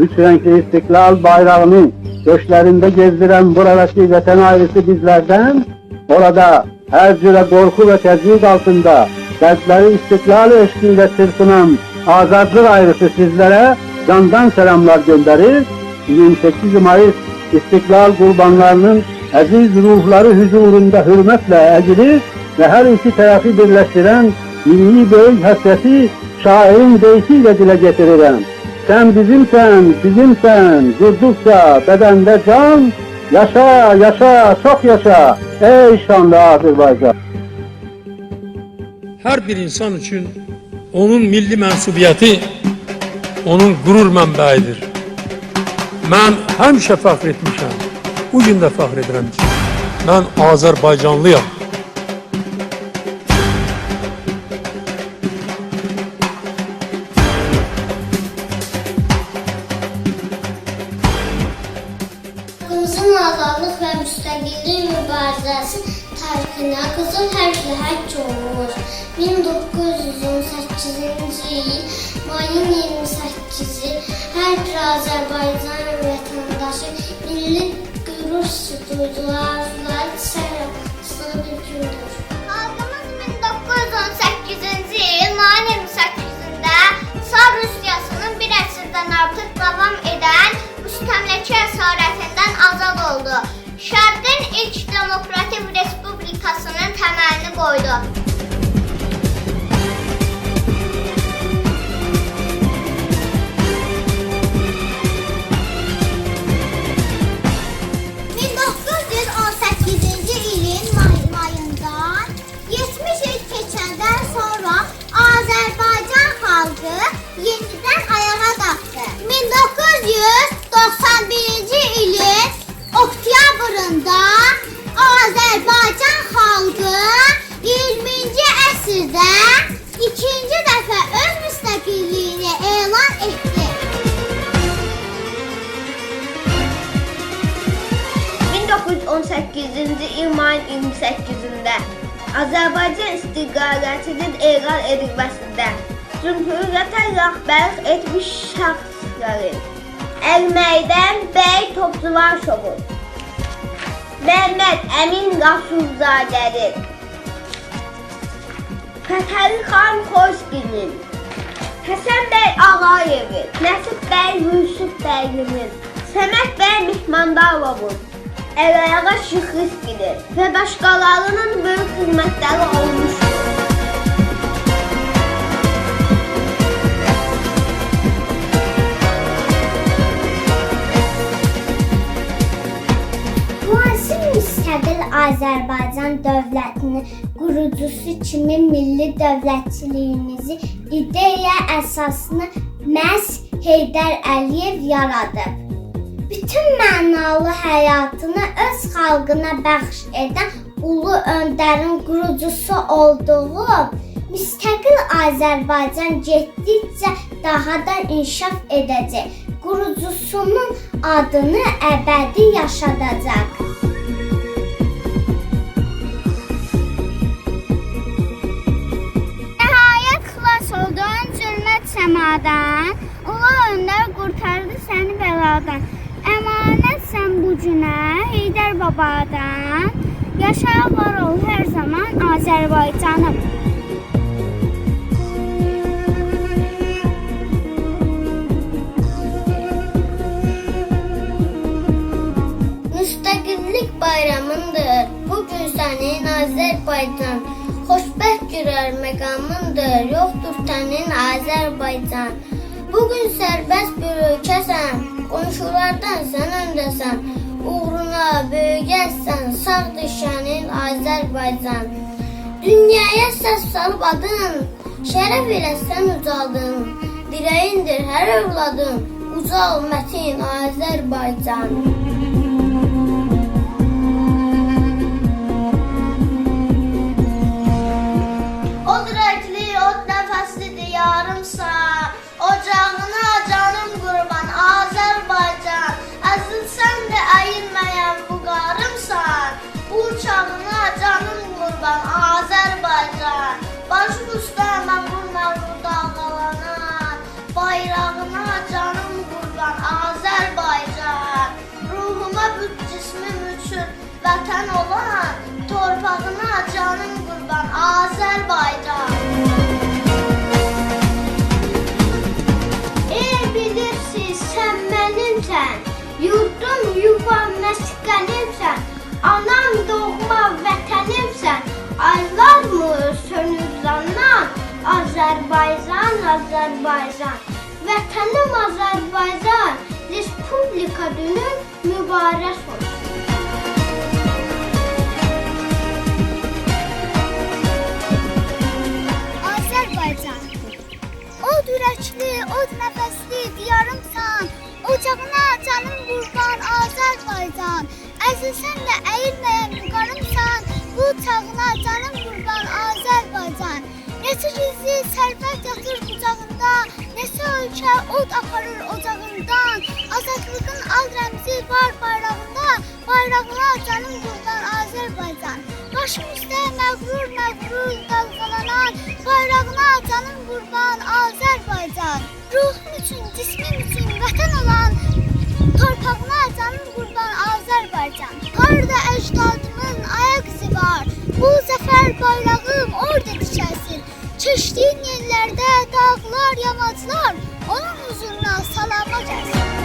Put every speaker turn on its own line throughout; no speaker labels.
üç renkli istiklal bayrağını göçlerinde gezdiren buradaki vatan ailesi bizlerden, orada her cüre korku ve tecrid altında dertleri istiklal eşliğinde çırpınan azadlık ailesi sizlere candan selamlar gönderir. 28 Mayıs İstiklal kurbanlarının aziz ruhları huzurunda hürmetle eğilir ve her iki tarafı birleştiren milli büyük hasreti şairin deyişiyle dile getiririm. Sen bizimsen, bizimsen, durdukça bedende can, yaşa, yaşa, çok yaşa, ey şanlı Azerbaycan.
Her bir insan için onun milli mensubiyeti onun gurur mənbəyidir. Mən həmişə fəxr etmişəm. Bu gün də fəxr edirəm mən Azərbaycanlıyam.
Azadlıq və müstəqillik mübarizəsi tarixinə qızıl hərflə həkk olunmuş. 1918-ci il mayın 28-i hər bir Azərbaycan vətəndaşı milli qürur duydular, sərhədsizliyi bir gündür. Xalqımız 1918-ci il mayın 28-də Çar Rusiyasının bir əsrdən artıq davam edən müstəmləkə əsarətindən azad oldu. Şərqin ilk demokratik respublikasının təməlini qoydu. ilin may mayından 70 oktyabrında Azərbaycan xalqı 20-ci əsrdə ikinci dəfə öz müstəqilliyini elan etdi.
1918-ci il mayın 28-də Azərbaycan istiqlaliyyətinin elan edilməsində Cümhuriyyətə rəhbərlik etmiş şəxslərin Əlməydən bəy topçular Məhməd Əmin Rasulzadənin Fətəli xan Xoşginin Həsən bəy Ağayevin. Nəsib bəy Yusuf bəyimin Səməd bəy Mihmandarovun Əl-ayağa şıxlıq gedir və başqalarının böyük xidmətləri
Azərbaycan dövlətinin qurucusu kimi milli dövlətçiliyimizi ideya əsasını məhz Heydər Əliyev yaradıb. Bütün mənalı həyatını öz xalqına bəxş edən ulu öndərin qurucusu olduğu müstəqil Azərbaycan getdikcə daha da inkişaf edəcək. Qurucusunun adını əbədi yaşadacaq. Səmadan. Ulu öndər qurtardı səni bəladan. Əmanətsən bu günə Heydər babadan. Yaşa var ol hər zaman Azərbaycanım. Müstəqillik bayramındır. Bu gün sənin. Xoşbəxt görər məqamındır. Yoxdur sənin Azərbaycan. Bu gün sərbəst bir ölkəsən. Qonşulardan sən öndəsən. Uğruna böyüyəsən. Sağ düşənin Azərbaycan. Dünyaya səs salıb adın. İlə sən ucaldın. Dirəyindir hər övladın. Ucal mətin Azərbaycan. Qurban Azərbaycan.
Ey bilirsiz sən mənimsən, yurdum yuvam məskənimsən, anam doğma vətənimsən, aylarmı sönür zandan, Azərbaycan, Azərbaycan. Vətənim Azərbaycan, Respublika günün mübarək olsun.
Əzilsən də əyilməyən vüqarımsan. Bu çağına canım qurban Azərbaycan. Neçə gizli sərvət yatır qucağında, neçə ölkə od aparır ocağından. Azadlığın al rəmzi var bayrağında, bayrağına canım qurban Azərbaycan. Başım üstə məğrur məğrur dalğalanan, bayrağına canım qurban Azərbaycan. Ruhum üçün, cismim Keçdiyin yerlərdə dağlar, yamaclar, onun huzuruna salama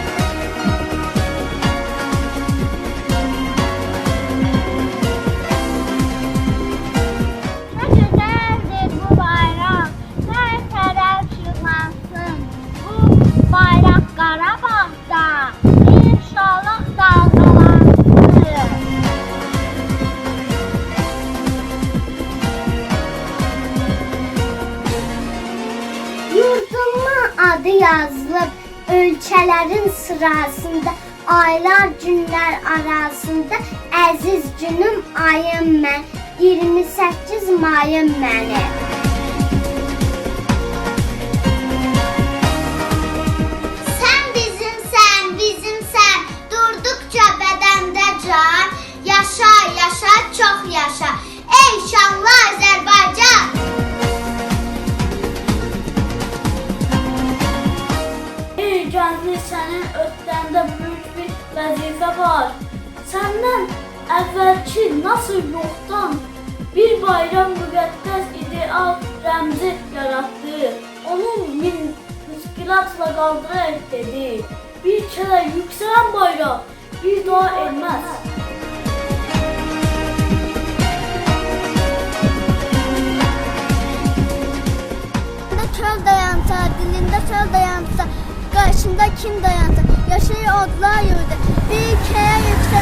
adı yazılıb ölkələrin sırasında aylar günlər arasında əziz günüm ayım mən. 28 mayım mənim. Sən bizimsən, bizimsən, durduqca can, yaşa, yaşa, çox
ötəndə böyük bir vəzifə var. Səndən əvvəlki nasıl yoxdan bir bayram müqəddəs ideal rəmzi yaratdı. Onun min müskilatla qaldıraraq dedi. Bir kere yükselen bayrak bir daha.
Dilinde çöl dayansa, dilinde çöl dayansa, karşında kim dayansa, yaşayı odlar yurdu. Bir kere yükselen